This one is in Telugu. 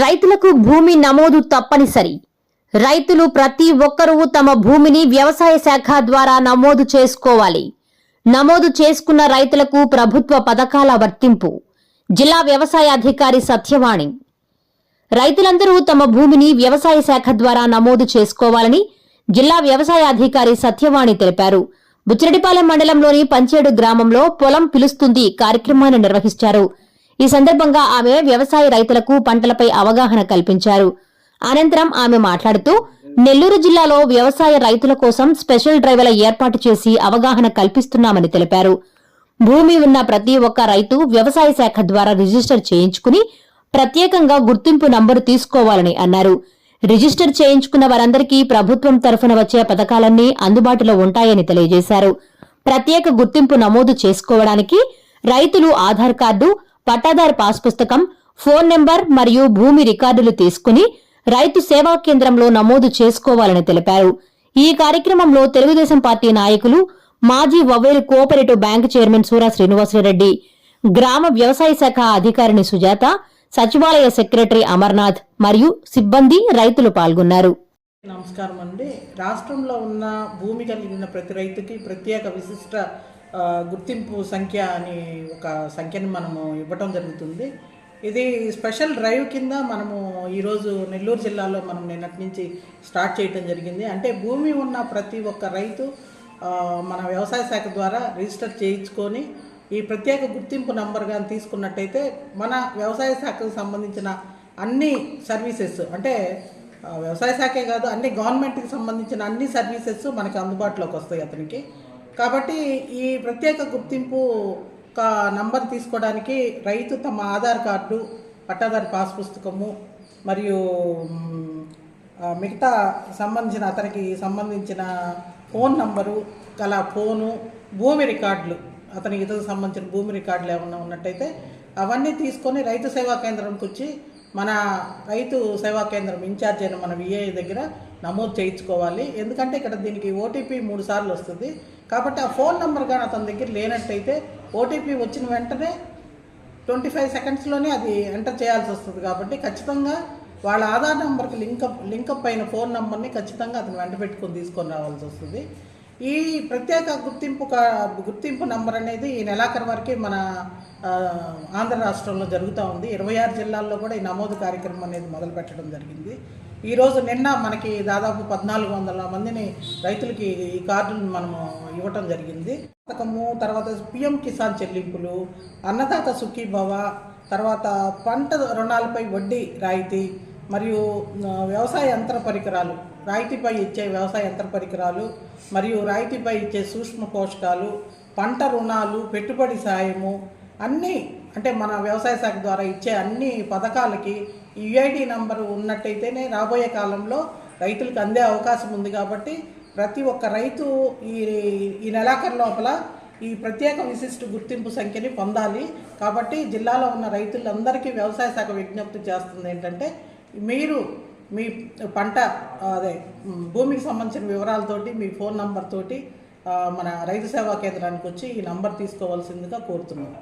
రైతులకు భూమి నమోదు తప్పనిసరి. రైతులు ప్రతి ఒక్కరూ తమ భూమిని వ్యవసాయ శాఖ ద్వారా నమోదు చేసుకోవాలి. నమోదు చేసుకున్న రైతులకు ప్రభుత్వ పథకాల వర్తింపు. జిల్లా వ్యవసాయ అధికారి సత్యవాణి. రైతులందరూ తమ భూమిని వ్యవసాయ శాఖ ద్వారా నమోదు చేసుకోవాలని జిల్లా వ్యవసాయ అధికారి సత్యవాణి తెలిపారు. బుచ్చిరెడ్డిపాలెం మండలంలోని పంచేడు గ్రామంలో పొలం పిలుస్తుంది కార్యక్రమాన్ని నిర్వహించారు ఈ సందర్భంగా ఆమె వ్యవసాయ రైతులకు పంటలపై అవగాహన కల్పించారు. అనంతరం ఆమె మాట్లాడుతూ నెల్లూరు జిల్లాలో వ్యవసాయ రైతుల కోసం స్పెషల్ డ్రైవ్ల ఏర్పాటు చేసి అవగాహన కల్పిస్తున్నామని తెలిపారు. భూమి ఉన్న ప్రతి ఒక్క రైతు వ్యవసాయ శాఖ ద్వారా రిజిస్టర్ చేయించుకుని ప్రత్యేకంగా గుర్తింపు నంబరు తీసుకోవాలని అన్నారు. రిజిస్టర్ చేయించుకున్న వారందరికీ ప్రభుత్వం తరఫున వచ్చే పథకాలన్నీ అందుబాటులో ఉంటాయని తెలియజేశారు. ప్రత్యేక గుర్తింపు నమోదు చేసుకోవడానికి రైతులు ఆధార్ కార్డు పట్టాదారు పాస్ పుస్తకం ఫోన్ నెంబర్ మరియు భూమి రికార్డులు తీసుకుని రైతు సేవా కేంద్రంలో నమోదు చేసుకోవాలని తెలిపారు. ఈ కార్యక్రమంలో తెలుగుదేశం పార్టీ నాయకులు మాజీ వవ్వేలు cooperative bank chairman Sura Srinivasa Reddy గ్రామ వ్యవసాయ శాఖ అధికారిని సుజాత సచివాలయ సెక్రటరీ అమర్నాథ్ మరియు సిబ్బంది రైతులు పాల్గొన్నారు. నమస్కారం అండి రాష్ట్రంలో ఉన్న భూమి కలిగిన ప్రతి రైతుకి ప్రత్యేక విశిష్ట గుర్తింపు సంఖ్య అని ఒక సంఖ్యను మనము ఇవ్వటం జరుగుతుంది. ఇది స్పెషల్ డ్రైవ్ కింద మనము ఈరోజు నెల్లూరు జిల్లాలో మనం నిన్నటి నుంచి స్టార్ట్ చేయటం జరిగింది. అంటే భూమి ఉన్న ప్రతి ఒక్క రైతు మన వ్యవసాయ శాఖ ద్వారా రిజిస్టర్ చేయించుకొని ఈ ప్రత్యేక గుర్తింపు నంబర్ కానీ తీసుకున్నట్టయితే మన వ్యవసాయ శాఖకు సంబంధించిన అన్ని సర్వీసెస్ అంటే వ్యవసాయ శాఖే కాదు అన్ని గవర్నమెంట్కి సంబంధించిన అన్ని సర్వీసెస్ మనకి అందుబాటులోకి వస్తాయి అతనికి. కాబట్టి ఈ ప్రత్యేక గుర్తింపు ఒక నంబర్ తీసుకోవడానికి రైతు తమ ఆధార్ కార్డు పట్టాదారు పాస్ పుస్తకము మరియు మిగతా సంబంధించిన అతనికి సంబంధించిన ఫోన్ నంబరు గల ఫోను భూమి రికార్డులు అతనికి ఇతరులకు సంబంధించిన భూమి రికార్డులు ఏమైనా ఉన్నట్టయితే అవన్నీ తీసుకొని రైతు సేవా కేంద్రంకి వచ్చి మన రైతు సేవా కేంద్రం ఇన్ఛార్జ్ అయిన మన విఏ దగ్గర నమోదు చేయించుకోవాలి. ఎందుకంటే ఇక్కడ దీనికి ఓటీపీ మూడు సార్లు వస్తుంది. కాబట్టి ఆ ఫోన్ నెంబర్ కానీ అతని దగ్గర లేనట్టయితే ఓటీపీ వచ్చిన వెంటనే ట్వంటీ ఫైవ్ సెకండ్స్లోనే అది ఎంటర్ చేయాల్సి వస్తుంది కాబట్టి ఖచ్చితంగా వాళ్ళ ఆధార్ నెంబర్కి లింకప్ లింకప్ అయిన ఫోన్ నెంబర్ని ఖచ్చితంగా అతను వెంట పెట్టుకొని తీసుకొని రావాల్సి వస్తుంది. ఈ ప్రత్యేక గుర్తింపు కా- గుర్తింపు నంబర్ అనేది ఈ నెలాఖరు వరకే మన ఆంధ్ర రాష్ట్రంలో జరుగుతూ ఉంది. ఇరవై ఆరు జిల్లాల్లో కూడా ఈ నమోదు కార్యక్రమం అనేది మొదలు పెట్టడం జరిగింది. ఈరోజు నిన్న మనకి దాదాపు పద్నాలుగు వందల మందిని రైతులకి ఈ కార్డును మనము ఇవ్వటం జరిగింది. పథకము తర్వాత పిఎం కిసాన్ చెల్లింపులు అన్నదాత సుఖీభవ తర్వాత పంట రుణాలపై వడ్డీ రాయితీ మరియు వ్యవసాయ యంత్ర పరికరాలు రాయితీపై ఇచ్చే వ్యవసాయ యంత్ర పరికరాలు మరియు రాయితీపై ఇచ్చే సూక్ష్మ పోషకాలు పంట రుణాలు పెట్టుబడి సాయము అన్నీ అంటే మన వ్యవసాయ శాఖ ద్వారా ఇచ్చే అన్ని పథకాలకి యుఐడి నంబరు ఉన్నట్టయితేనే రాబోయే కాలంలో రైతులకు అందే అవకాశం ఉంది కాబట్టి ప్రతి ఒక్క రైతు ఈ ఈ నెలాఖరు లోపల ఈ ప్రత్యేక విశిష్ట గుర్తింపు సంఖ్యని పొందాలి. కాబట్టి జిల్లాలో ఉన్న రైతులందరికీ వ్యవసాయ శాఖ విజ్ఞప్తి చేస్తుంది ఏంటంటే మీరు మీ పంట అదే భూమికి సంబంధించిన వివరాలతోటి మీ ఫోన్ నంబర్ తోటి మన రైతు సేవా కేంద్రానికి వచ్చి ఈ నంబర్ తీసుకోవాల్సిందిగా కోరుతున్నాను